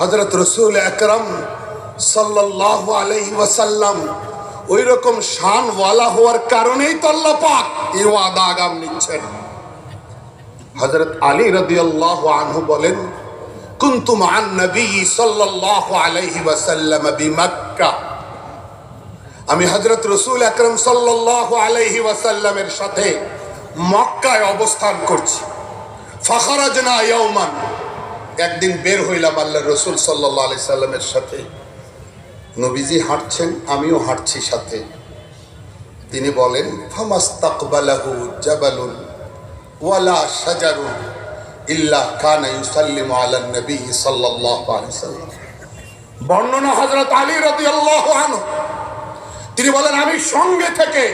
হজরত রসুল একরম সাল্লাহ আলহি ওয়াসাল্লাম ওই রকম শানওয়ালা হওয়ার কারণেই তো আল্লাহ পাক এই ওয়াদা আগাম নিচ্ছেন। হজরত আলী রাদিয়াল্লাহু আনহু বলেন, কুনতু মান নবী সাল্লাল্লাহু আলাইহি ওয়াসাল্লাম বিমক্কা। আমি হজরত রসুল আকরম সাল্লাল্লাহু আলাইহি ওয়াসাল্লামের সাথে মক্কায় অবস্থান করছি। ফাখারাজনা ইয়াউমান একদিন বের হইলাম আল্লাহ রসুল সাল্লাহ আলি সাল্লামের সাথে। নবীজি হাঁটছেন, আমিও হাঁটছি সাথে। তিনি বলেন ওয়ালা নবী তিনি বলেন, আমি সঙ্গে থেকে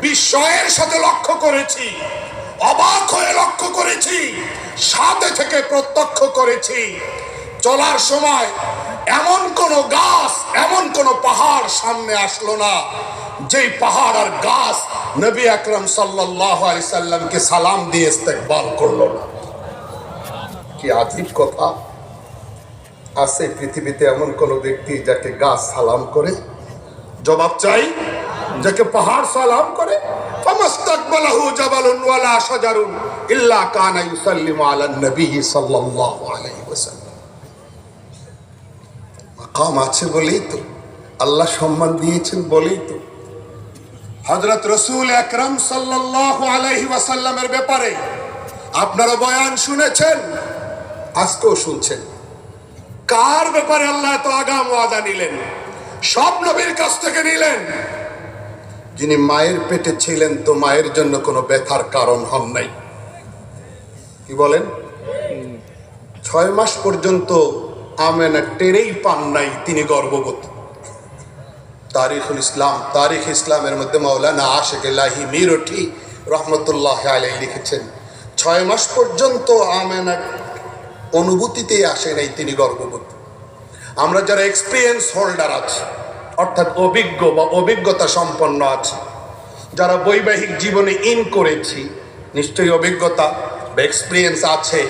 বিস্ময়ের সাথে লক্ষ্য করেছি, অবাক হয়ে লক্ষ্য করেছি সাথে থেকে প্রত্যক্ষ করেছি। চলার সময় এমন কোন গাছ, এমন কোন পাহাড় সামনে আসলো না, যেই পাহাড় আর গাছ নবী আকরম সাল্লামকে সালাম দিয়ে ইস্তেকবাল করল না। কি আজীব কথা। আছে পৃথিবীতে এমন কোন ব্যক্তি যাকে গাছ সালাম করে? জবাব চাই। যাকে পাহাড় সালাম করে আলা নবী আলাইহি বলেই তো, আল্লাহ দিয়েছেন বলেই তো। সাল্লাল্লাহু আলাইহি ব্যাপারে আপনারা বয়ান শুনেছেন? আজকেও শুনছেন। কার ব্যাপারে আল্লাহ তো আগাম ওয়াদা নিলেন? সব নবীর কাছ থেকে নিলেন? যিনি মায়ের পেটে ছিলেন, তো মায়ের জন্য কোনো ব্যথার কারণ হন নাই। কি বলেন? ছয় মাস পর্যন্ত আমেনা টেরেই পান নাই তিনি গর্ভবতী। তারিখুল ইসলাম, তারিখ ইসলামের মধ্যে মাওলানা আশেক লাহি মিরঠি রহমতুল্লাহ আলাই লিখেছেন, ছয় মাস পর্যন্ত আমেনা অনুভূতিতেই আসে নাই তিনি গর্ভবতী। আমরা যারা এক্সপিরিয়েন্স হোল্ডার আছি অর্থাৎ অভিজ্ঞ বা অভিজ্ঞতা সম্পন্ন আছে। যারা বৈবাহিক জীবনে ইন করেছি, নিশ্চয়ই অভিজ্ঞতা বা এক্সপিরিয়েন্স আছে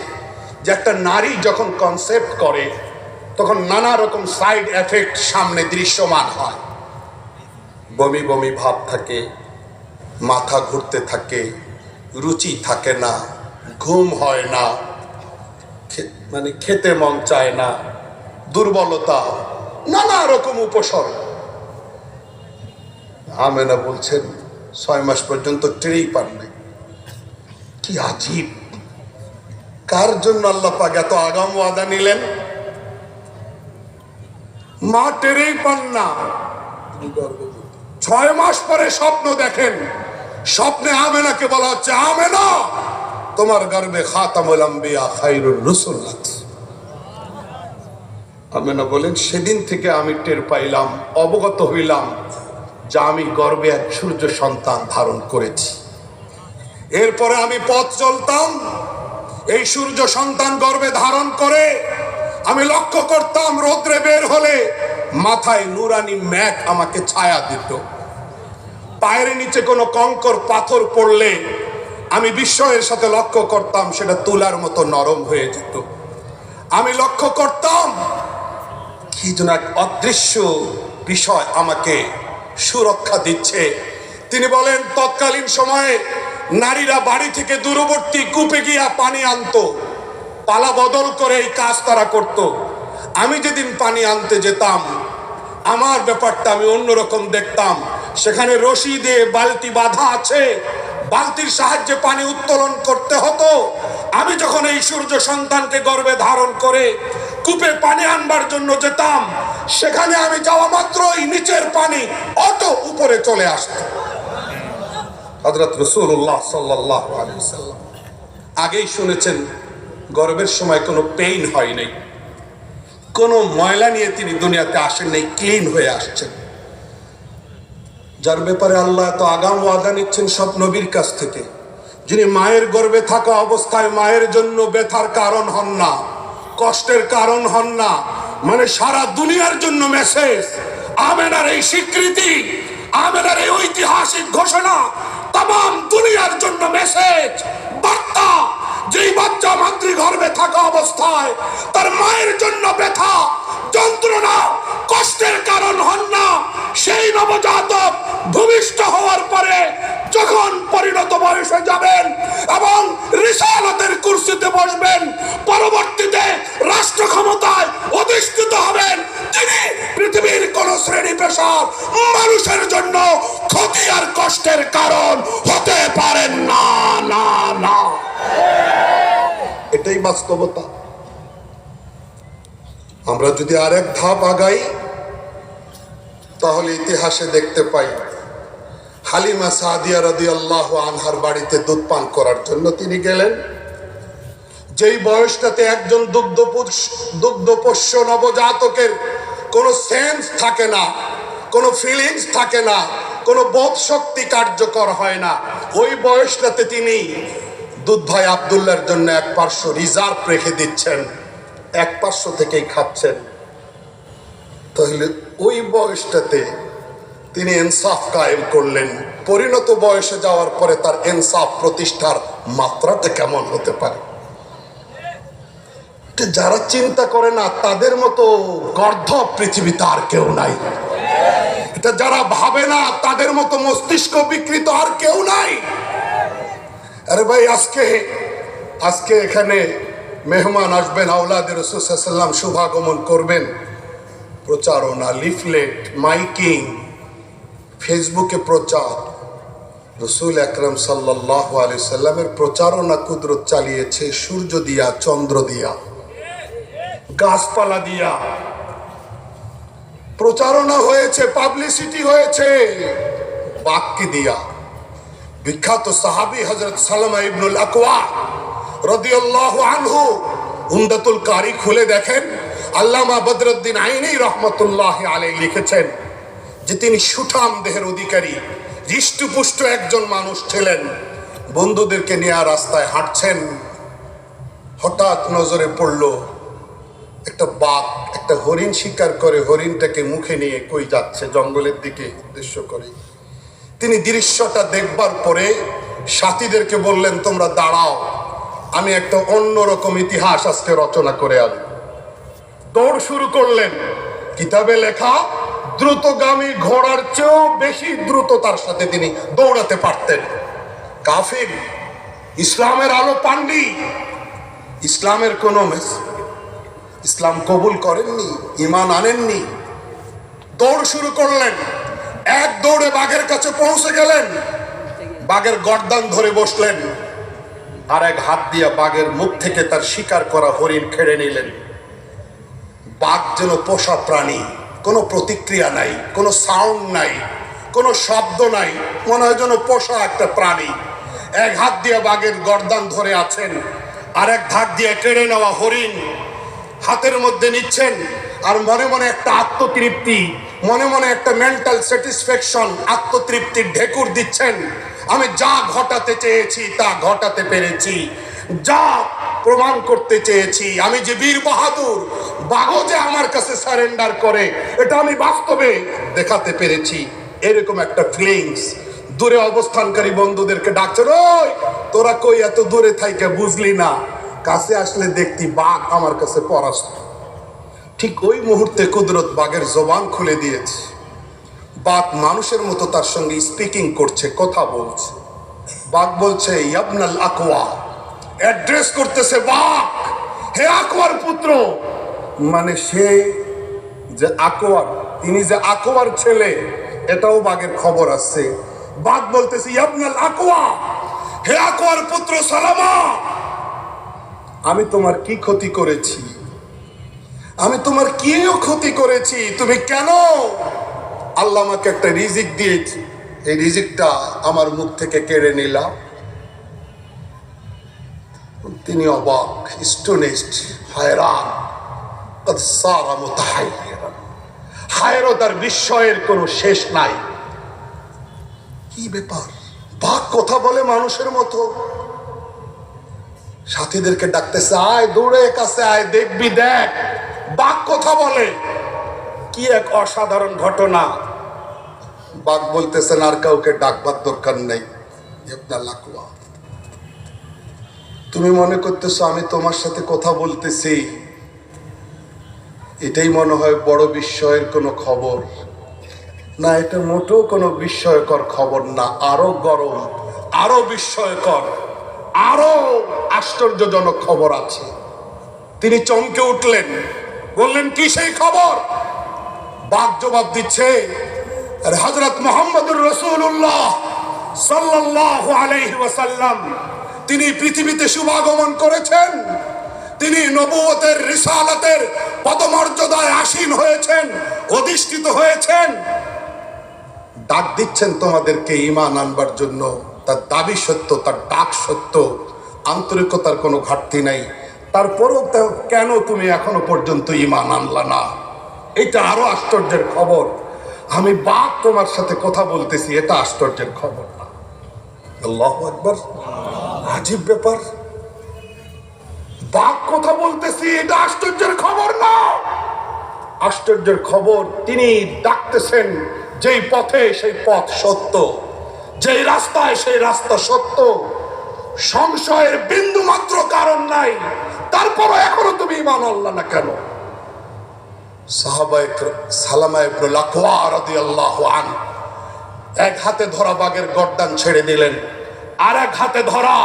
যে একটা নারী যখন কনসেপ্ট করে, তখন নানা রকম সাইড এফেক্ট সামনে দৃশ্যমান হয়। বমি বমি ভাব থাকে, মাথা ঘুরতে থাকে, রুচি থাকে না, ঘুম হয় না মানে খেতে মন চায় না, দুর্বলতা, নানা রকম উপসর্গ। আমেনা বলছেন, ছয় মাস পর্যন্ত টেরেই পান নাই। কি আজীব। কার জন্য আল্লাহ পাক এত আগাম ওয়াদা নিলেন? মা টেরেই পান না। ছয় মাস পরে স্বপ্ন দেখেন, স্বপ্নে আমেনাকে বলা হচ্ছে আমেনা তোমার গর্বে খাতামুল খাইরুর রসুল আমেনা বলেন, সেদিন থেকে আমি টের পাইলাম, অবগত হইলাম যে আমি গর্বে এক সূর্য সন্তান ধারণ করেছি। এরপরে আমি পথ চলতাম, এই সূর্য সন্তান গর্বে ধারণ করে আমি লক্ষ্য করতাম রৌদ্রে বের হলে মাথায় নুরানি ম্যাক আমাকে ছায়া দিত। পায়ের নিচে কোনো কঙ্কর পাথর পড়লে আমি বিস্ময়ের সাথে লক্ষ্য করতাম সেটা তুলার মতো নরম হয়ে যেত। আমি লক্ষ্য করতাম, কি যেন এক অদৃশ্য বিষয় আমাকে সুরক্ষা দিচ্ছে। তিনি বলেন, তৎকালীন সময়ে নারীরা বাড়ি থেকে দূরবর্তী কূপে গিয়া পানি আনতো। পালা বদল করে এই কাজ তারা করত। আমি যেদিন পানি আনতে যেতাম, আমার ব্যাপারটা আমি অন্যরকম দেখতাম। সেখানে রশি দিয়ে বালতি বাঁধা আছে। বালতির সাহায্যে পানি উত্তোলন করতে হতো। আমি যখন এই সূর্য সন্তানকে গর্ভে ধারণ করে কূপে পানি আনবার জন্য যেতাম, সেখানে আমি যাওয়া মাত্রই নিচের পানি অত উপরে চলে আসতো। হজরত রসুল্লাহ সাল্লাহ আগেই শুনেছেন গর্ভের সময় কোনো পেইন হয় নাই। কোনো ময়লা নিয়ে তিনি দুনিয়াতে আসেন নাই, ক্লিন হয়ে আসছেন। যার ব্যাপারে আল্লাহ তো আগাম ওয়াদা নিচ্ছেন সব নবীর কাছ থেকে, যিনি মায়ের গর্ভে থাকা অবস্থায় মায়ের জন্য ব্যথার কারণ হন না। কষ্টের কারণ হন না। মানে সারা দুনিয়ার জন্য মেসেজ আমেনার এই স্বীকৃতি, আমেনার এই ঐতিহাসিক ঘোষণা তাম দুনিয়ার জন্য মেসেজ বার্তা, যেই বাচ্চা মাতৃগর্ভে থাকা অবস্থায়, তার মায়ের জন্য বাস্তবতা। আমরা যদি আরেক ধাপ আগাই, তাহলে ইতিহাসে দেখতে পাই, হালিমা সাদিয়া রদি আল্লাহ আনহার বাড়িতে দুধ পান করার জন্য তিনি গেলেন। যেই বয়সটাতে একজন দুগ্ধ দুগ্ধপোষ্য নবজাতকের কোনো সেন্স থাকে না, কোনো ফিলিংস থাকে না, কোনো বোধ শক্তি কার্যকর হয় না, ওই বয়সটাতে তিনি দুধ ভাই আবদুল্লার জন্য এক পার্শ্ব রিজার্ভ রেখে দিচ্ছেন। এক পার্শ্ব থেকেই খাচ্ছেন। তাহলে ওই বয়সটাতে তিনি ইনসাফ কায়েম করলেন। পরিণত বয়সে যাওয়ার পরে তার ইনসাফ প্রতিষ্ঠার মাত্রাটা কেমন হতে পারে? যারা চিন্তা করে না, তাদের মতো গর্ধ পৃথিবীতে আর কেউ নাই। এটা যারা ভাবে না, তাদের মতো মস্তিষ্ক বিকৃত আর কেউ নাই। আরে ভাই, আজকে আজকে এখানে মেহমান আসবেন আউলাদের রসুসাল্লাম শুভাগমন করবেন। প্রচারণা লিফলেট, মাইকিং, ফেসবুকে প্রচার। রসুল আকরম সাল্লাহ আলি সাল্লামের প্রচারণা কুদরত চালিয়েছে, সূর্য দিয়া, চন্দ্র দিয়া, গাছপালা দিয়া। প্রচারণা হয়েছে পাবলিসিটি হয়েছে, বাক্যে দিয়া। বিখ্যাত সাহাবি হজরত সালামা ইবনুল আকওয়া রদিয়াল্লাহু আনহু উমদাতুল কারি খুলে দেখেন। আল্লামা বদরুদ্দিন আইনি রহমতুল্লাহ আলাই লিখেছেন যে তিনি সুঠাম দেহের অধিকারী, হৃষ্টপুষ্ট একজন মানুষ ছিলেন। বন্ধুদেরকে নিয়ে রাস্তায় হাঁটছেন। হঠাৎ নজরে পড়ল একটা বাঘ, একটা হরিণ শিকার করে হরিণটাকে মুখে নিয়ে কই যাচ্ছে জঙ্গলের দিকে উদ্দেশ্য করে। তিনি দৃশ্যটা দেখবার পরে সাথীদেরকে বললেন, তোমরা দাঁড়াও, আমি একটা অন্যরকম ইতিহাস আজকে রচনা করে আনি দৌড় শুরু করলেন। কিতাবে লেখা, দ্রুতগামী ঘোড়ার চেয়েও বেশি দ্রুততার সাথে তিনি দৌড়াতে পারতেন। কাফির, ইসলামের আলো পাননি। ইসলামের কোন ইসলাম কবুল করেননি ইমান আনেননি। দৌড় শুরু করলেন। এক দৌড়ে বাঘের কাছে পৌঁছে গেলেন। বাঘের গর্দান ধরে বসলেন। আর এক হাত দিয়া বাঘের মুখ থেকে তার শিকার করা হরিণ খেড়ে নিলেন। বাঘ যেন পোষা প্রাণী, কোনো প্রতিক্রিয়া নাই, কোনো সাউন্ড নাই, কোনো শব্দ নাই, মনে হয় যেন পোষা একটা প্রাণী। এক হাত দিয়ে বাঘের গর্দান ধরে আছেন আর এক ধাক দিয়ে কেড়ে নেওয়া হরিণ হাতের মধ্যে নিচ্ছেন, আর মনে মনে একটা আত্মতৃপ্তি মনে মনে একটা মেন্টাল স্যাটিসফ্যাকশন আত্মতৃপ্তির ঢেকুর দিচ্ছেন। আমি যা ঘটাতে চেয়েছি, তা ঘটাতে পেরেছি। যা প্রমাণ করতে চেয়েছি, আমি যে বীর বাহাদুর, বাঘও যে আমার কাছে সারেন্ডার করে, এটা আমি বাস্তবে দেখাতে পেরেছি। এরকম একটা ফিলিংস দূরে অবস্থানকারী বন্ধুদেরকে ডাকছে ওই, তোরা কই? এত দূরে থাইকে, বুঝলি না। কাছে আসলে দেখতি বাঘ আমার কাছে পরাস্ত। ঠিক ওই মুহূর্তে কুদরত বাঘের জবান খুলে দিয়েছে। বাঘ মানুষের মতো তার সঙ্গে স্পিকিং করছে, কথা বলছে। বাঘ বলছে, ইয়াবনাল আকওয়া অ্যাড্রেস করতেছে বাঘ। হে আকওয়ার পুত্র। মানে সে যে আকওয়ার তিনি যে আকওয়ার ছেলে, এটাও বাঘের খবর আসছে বাঘ বলতেছে, ইয়াবনাল আকওয়া, হে আকওয়ার পুত্র সালামা, আমি তোমার কি ক্ষতি করেছি? আমি তোমার কি ক্ষতি করেছি, তুমি কেন? আল্লাহ আমাকে একটা রিজিক দিয়েছি। এই রিজিকটা আমার মুখ থেকে কেড়ে নিলাম। তিনি অবাক স্টোনেস্ট হায়রান হায়রতার বিস্ময়ের কোনো শেষ নাই। কি ব্যাপার? বাঘ কথা বলে মানুষের মতো। সাথীদেরকে ডাকতেছে, আয় দৌড়ে কাছে আয়, দেখবি, দেখ। বাঘ কথা বলে। কি এক অসাধারণ ঘটনা। বাঘ বলতেছেন, আর কাউকে ডাকবার দরকার নেই তুমি মনে করতেছো, আমি তোমার সাথে কথা বলতেছি। এটাই মনে হয় বড় বিস্ময়ের কোনো খবর। না, এটা মোটেও কোনো বিস্ময়কর খবর না, আরও গরম, আরও বিস্ময়কর, আরও আশ্চর্যজনক খবর আছে। তিনি চমকে উঠলেন। বললেন, কি সেই খবর? বাক জবাব দিচ্ছে হজরত মোহাম্মদুর রসুল্লাহ সাল্লাহ আলাইহি ওয়াসাল্লাম, তিনি পৃথিবীতে শুভাগমন করেছেন। তিনি নবুয়তের রিসালাতের পদমর্যাদায় আসীন হয়েছেন, অধিষ্ঠিত হয়েছেন। ডাক দিচ্ছেন তোমাদেরকে ইমান আনবার জন্য। তার দাবি সত্য, তার ডাক সত্য। আন্তরিকতার কোনো ঘাটতি নাই। তারপরও কেন তুমি এখনও পর্যন্ত ইমান আনলা না? এটা আরও আশ্চর্যের খবর। আমি বাপ তোমার সাথে কথা বলতেছি, এটা আশ্চর্যের খবর না। আল্লাহ আজীব ব্যাপার। বাপ কথা বলতেছি, এটা আশ্চর্যের খবর না। আশ্চর্যের খবর, তিনি ডাকতেছেন, যেই পথে সেই পথ সত্য, যেই রাস্তায় সেই রাস্তা সত্য সংশয়ের বিন্দু মাত্র কারণ নাই। তারপরও এখনও তুমি ইমান আল্লাহ না কেন? এক হাতে ধরা বাঘের গর্দান ছেড়ে দিলেন আর এক হাতে ধরা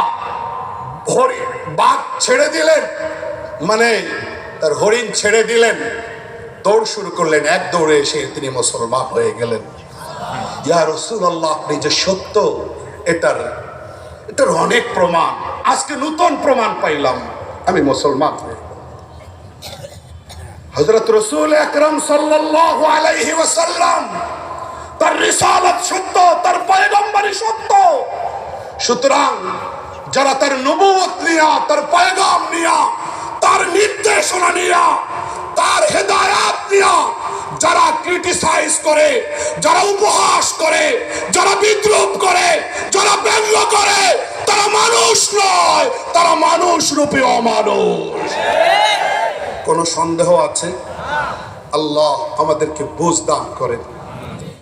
বাঘ ছেড়ে দিলেন মানে তার হরিণ ছেড়ে দিলেন। দৌড় শুরু করলেন, এক দৌড়ে এসে তিনি মুসলমান হয়ে গেলেন। ইয়া রসুল্লাহ আপনি যে সত্য, এটার এটার অনেক প্রমাণ। আজকে নতুন প্রমাণ পাইলাম। আমি মুসলমান হজরত রসুল আকরম সাল্লাল্লাহু আলাইহি ওয়াসাল্লাম, তার রিসালাত সত্য, তার পয়গম্বরী সত্য। সুতরাং যারা তার নবুয়ত নিয়া, তার পয়গাম নিয়া, তার নির্দেশনা নিয়া, তার হেদায়াত নিয়া যারা ক্রিটিসাইজ করে, যারা উপহাস করে, যারা বিদ্রুপ করে, যারা ব্যঙ্গ করে মানুষ নয় তারা মানুষ রূপে অমানুষ। কোনো সন্দেহ আছে? আল্লাহ আমাদেরকে বুঝ দান করেন।